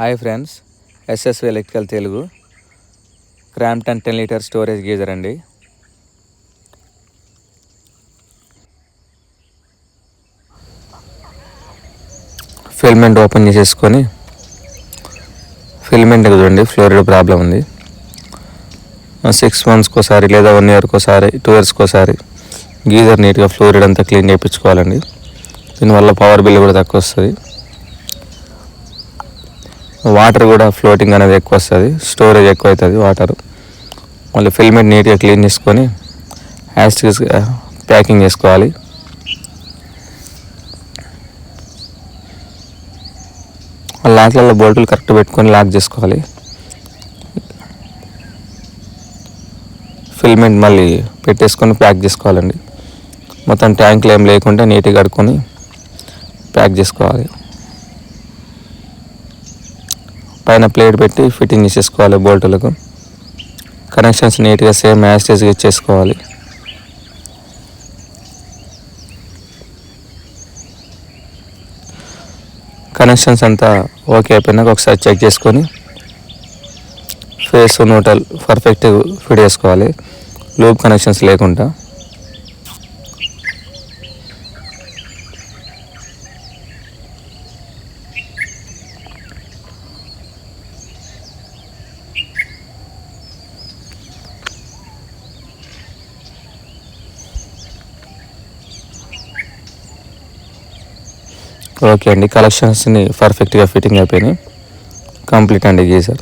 Hi friends SSV electrical Telugu. Crompton ten litre storage geyser అండి. Filament open చేసేసుకొని ఫిల్మెంట్ చూడండి fluoride problem ఉంది. Six మంత్స్కి ఒకసారి లేదా వన్ ఇయర్కి ఒకసారి టూ ఇయర్స్కి ఒకసారి గీజర్ నీట్గా ఫ్లోరిడ్ అంతా క్లీన్ చేయించుకోవాలండి. దీనివల్ల పవర్ బిల్ కూడా తక్కువ వస్తుంది. వాటర్ కూడా ఫ్లోటింగ్ అనేది ఎక్కువ వస్తుంది స్టోరేజ్ ఎక్కువ అవుతుంది వాటర్. మళ్ళీ ఫిల్మెంట్ నీట్గా క్లీన్ చేసుకొని హ్యాస్టిక్స్ ప్యాకింగ్ చేసుకోవాలి. లాక్లలో బోల్టులు కరెక్ట్ పెట్టుకొని లాక్ చేసుకోవాలి. ఫిల్మెంట్ మళ్ళీ పెట్టేసుకొని ప్యాక్ చేసుకోవాలండి. మొత్తం ట్యాంక్లు ఏం లేకుండా నీట్గా కడుక్కొని ప్యాక్ చేసుకోవాలి. పైన ప్లేట్ పెట్టి ఫిట్టింగ్ చేసేసుకోవాలి బోల్టులకు. కనెక్షన్స్ నీట్గా సేమ్ యాస్టేజ్గా ఇచ్చేసుకోవాలి. కనెక్షన్స్ అంతా ఓకే అయిపోయినాక ఒకసారి చెక్ చేసుకొని ఫేస్ నూటల్ పర్ఫెక్ట్ ఫిట్ చేసుకోవాలి. లూప్ కనెక్షన్స్ లేకుండా. ఓకే అండి. కలెక్షన్స్ని పర్ఫెక్ట్గా ఫిట్టింగ్ అయిపోయినాయి. కంప్లీట్ అండి గీజర్.